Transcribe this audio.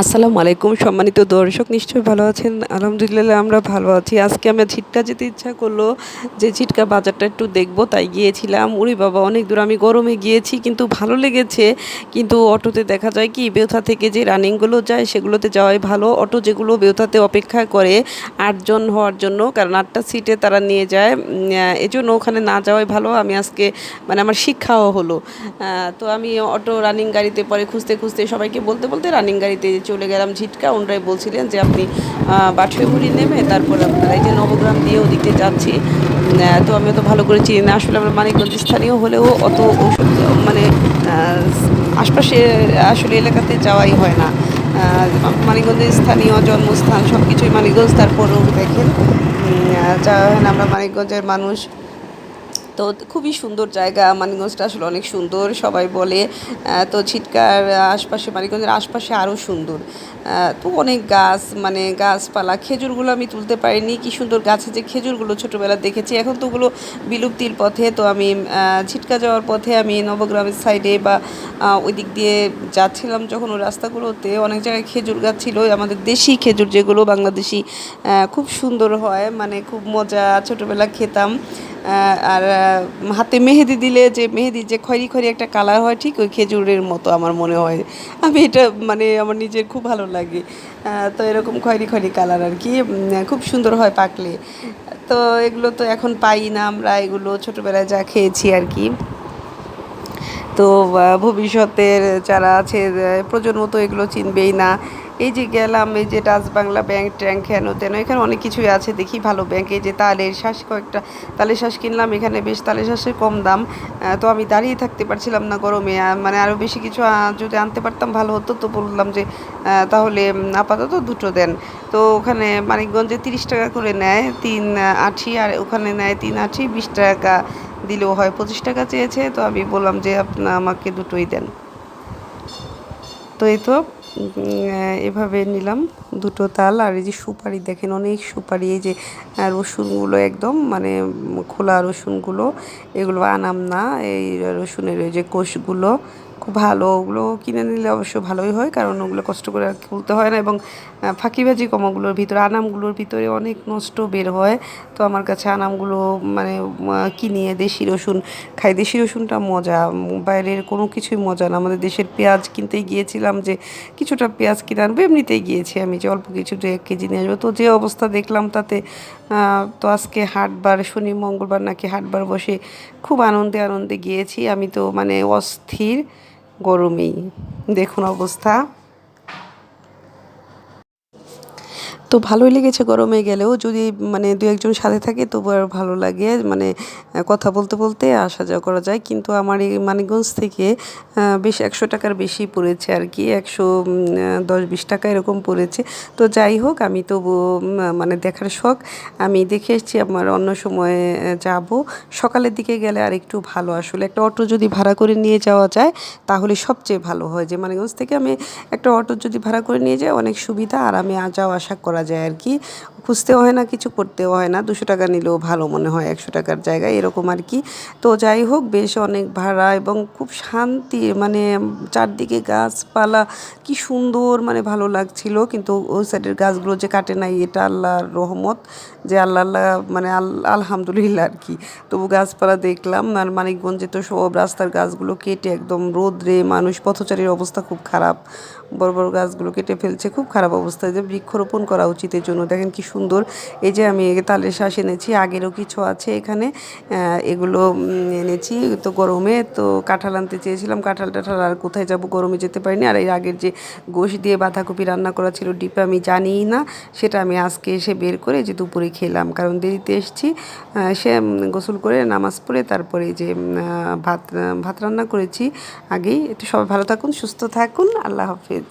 আসসালামু আলাইকুম, সম্মানিত দর্শক নিশ্চয়ই ভালো আছেন। আলহামদুলিল্লাহ আমরা ভালো আছি। আজকে আমরা ছিটকা যেতে ইচ্ছা করল, যে ছিটকা বাজারটা একটু দেখব, তাই গিয়েছিলাম। উরি বাবা, অনেক দূর আমি গরমে গিয়েছি, কিন্তু ভালো লেগেছে। কিন্তু অটোতে দেখা যায় কি, বেউথা থেকে যে রানিংগুলো যায়, সেগুলোতে যাওয়াই ভালো। অটো যেগুলো বেউথাতে অপেক্ষা করে আটজন হওয়ার জন্য, কারণ আটটা সিটে তারা নিয়ে যায়। এই জন্য ওখানে না যাওয়াই ভালো। আমি আজকে মানে আমার শিক্ষাও হলো। তো আমি অটো রানিং গাড়িতে পরে খুঁজতে খুঁজতে সবাইকে বলতে বলতে রানিং গাড়িতে চলে গেলাম ঝিটকা। ওনারাই বলছিলেন যে আপনি বাঠুয়াগুড়ি নেমে তারপর আপনারা এই যে নবগ্রাম দিয়ে ওদিকে যাচ্ছি। তো আমি অত ভালো করে চিনি না। আসলে আমরা মানিকগঞ্জ স্থানীয় হলেও অত ওষুধ মানে আশপাশে আসলে এলাকাতে যাওয়াই হয় না। মানিকগঞ্জের স্থানীয় জন্মস্থান সব কিছুই মানিকগঞ্জ। তারপরেও দেখেন যা হয় না আমরা মানিকগঞ্জের মানুষ। তো খুবই সুন্দর জায়গা, মানিকগঞ্জটা আসলে অনেক সুন্দর, সবাই বলে তো ছিটকার আশপাশে, মানিকগঞ্জের আশপাশে আরও সুন্দর। তো অনেক গাছ মানে গাছপালা, খেজুরগুলো আমি তুলতে পারিনি, কি সুন্দর গাছে যে খেজুরগুলো ছোটোবেলা দেখেছি, এখন তো ওগুলো বিলুপ্তির পথে, তো আমি ছিটকা যাওয়ার পথে আমি নবগ্রামের সাইডে বা ওই দিক দিয়ে যাচ্ছিলাম যখন ওই রাস্তাগুলোতে, অনেক জায়গায় খেজুর গাছ ছিল আমাদের দেশি খেজুর যেগুলো বাংলাদেশি খুব সুন্দর হয় মানে খুব মজা, ছোটোবেলা খেতাম। আর হাতে মেহেদি দিলে যে মেহেদি যে খয়রি খয়রি একটা কালার হয়, ঠিক ওই খেজুরের মতো আমার মনে হয়। আমি এটা মানে আমার নিজের খুব ভালো লাগে। তো এরকম খয়রি খয়রি কালার আর কি খুব সুন্দর হয় পাকলে। তো এগুলো তো এখন পাই না আমরা, এগুলো ছোটোবেলায় যা খেয়েছি আর কি। তো ভবিষ্যতের যারা আছে প্রজন্ম তো এগুলো চিনবেই না। এই যে গেলাম, এই যে ডাচ বাংলা ব্যাংক ট্যাঙ্ক হেন তেন, এখানে অনেক কিছুই আছে, দেখি ভালো ব্যাংক, এই যে তালের শ্বাস কয়েকটা, তালের শ্বাস কিনলাম, এখানে বেশ তালের শ্বাসের কম দাম তো আমি দাঁড়িয়ে থাকতে পারছিলাম না গরমে মানে আরও বেশি কিছু যদি আনতে পারতাম ভালো হতো, তো বললাম যে তাহলে আপাতত দুটো দেন। তো ওখানে মানিকগঞ্জে তিরিশ টাকা করে নেয়, তিন আঠি, আর ওখানে নেয় তিন আঠি, বিশ টাকা দিলেও হয়, পঁচিশ টাকা চেয়েছে, তো আমি বললাম যে, আপনা, আমাকে দুটোই দেন। তো এই তো এভাবে নিলাম দুটো তাল। আর এই যে সুপারি দেখেন, অনেক সুপারি। এই যে রসুনগুলো একদম মানে খোলা রসুনগুলো, এগুলো আনাম না, এই রসুনের যে কোষগুলো খুব ভালো। ওগুলো কিনে নিলে অবশ্য ভালোই হয়, কারণ ওগুলো কষ্ট করে আর খুলতে হয় না এবং ফাঁকিবাজি কম ওগুলোর ভিতরে, আনামগুলোর ভিতরে অনেক নষ্ট বের হয়। তো আমার কাছে আনামগুলো মানে কিনিয়ে দেশি রসুন, খাই। দেশি রসুনটা মজা, বাইরের কোনো কিছুই মজা না। আমাদের দেশের পেঁয়াজ কিনতেই গিয়েছিলাম যে, কিছুটা পেঁয়াজ কিনে আনব, এমনিতেই গিয়েছি আমি যে, অল্প কিছু দু এক কেজি নিয়ে আসব। তো যে অবস্থা দেখলাম তাতে তো আজকে হাটবার, শনি, মঙ্গলবার নাকি হাটবার বসে খুব আনন্দে আনন্দে গিয়েছি। আমি তো মানে অস্থির। গরমেই দেখুন অবস্থা। তো ভালোই লেগেছে গরমে গেলেও। যদি মানে দু একজন সাথে থাকে তবু আর ভালো লাগে। মানে কথা বলতে বলতে আসা যাওয়া করা যায়। কিন্তু আমার এই মানিকগঞ্জ থেকে বেশ একশো টাকার বেশি পড়েছে আর কি। একশো দশ, বিশ টাকা এরকম পড়েছে। তো যাই হোক, আমি তবু মানে দেখার শখ। আমি দেখে এসেছি আমার অন্য সময়ে যাব। সকালের দিকে গেলে আর একটু ভালো। আসলে একটা অটো যদি ভাড়া করে নিয়ে যাওয়া যায়, তাহলে সবচেয়ে ভালো হয়। যে মানিকগঞ্জ থেকে আমি একটা অটো যদি ভাড়া করে নিয়ে যাই, অনেক সুবিধা। আর আমি যাওয়া আসা করা যায় আর কি খুঁজতেও হয় না, কিছু করতেও হয় না। দুশো টাকা নিলেও ভালো মনে হয়, একশো টাকার জায়গায়, এরকম আর কি। তো যাই হোক, বেশ অনেক ভাড়া এবং খুব শান্তি মানে চারদিকে গাছপালা, কি সুন্দর মানে ভালো লাগছিল। কিন্তু ওই সাইডের গাছগুলো যে কাটে নাই, এটা আল্লাহর রহমত যে আল্লাহ আল্লাহ মানে আল- আলহামদুলিল্লাহ আর কি। তবু গাছপালা দেখলাম, আর মানিকগঞ্জে তো সব রাস্তার গাছগুলো কেটে একদম রোদ্রে মানুষ, পথচারীর অবস্থা খুব খারাপ। বড় বড় গাছগুলো কেটে ফেলছে, খুব খারাপ অবস্থা। যে বৃক্ষরোপণ করা উচিত এর জন্য, দেখেন কি সুন্দর। এই যে আমি তালের শ্বাস এনেছি, আগেরও কিছু আছে এখানে। এগুলো এনেছি। তো গরমে তো কাঁঠাল আনতে চেয়েছিলাম, কাঁঠাল টাঠাল আর কোথায় যাব? গরমে যেতে পারিনি। আর এর আগের যে গোশ দিয়ে বাঁধাকপি রান্না করা ছিল, ডিপে আমি জানিই না। সেটা আমি আজকে এসে বের করে যে দুপুরে খেলাম। কারণ দেরিতে এসেছি সে গোসল করে, নামাজ পড়ে, তারপরে যে ভাত ভাত রান্না করেছি আগেই। একটু সবাই ভালো থাকুন, সুস্থ থাকুন। আল্লাহ হাফেজ।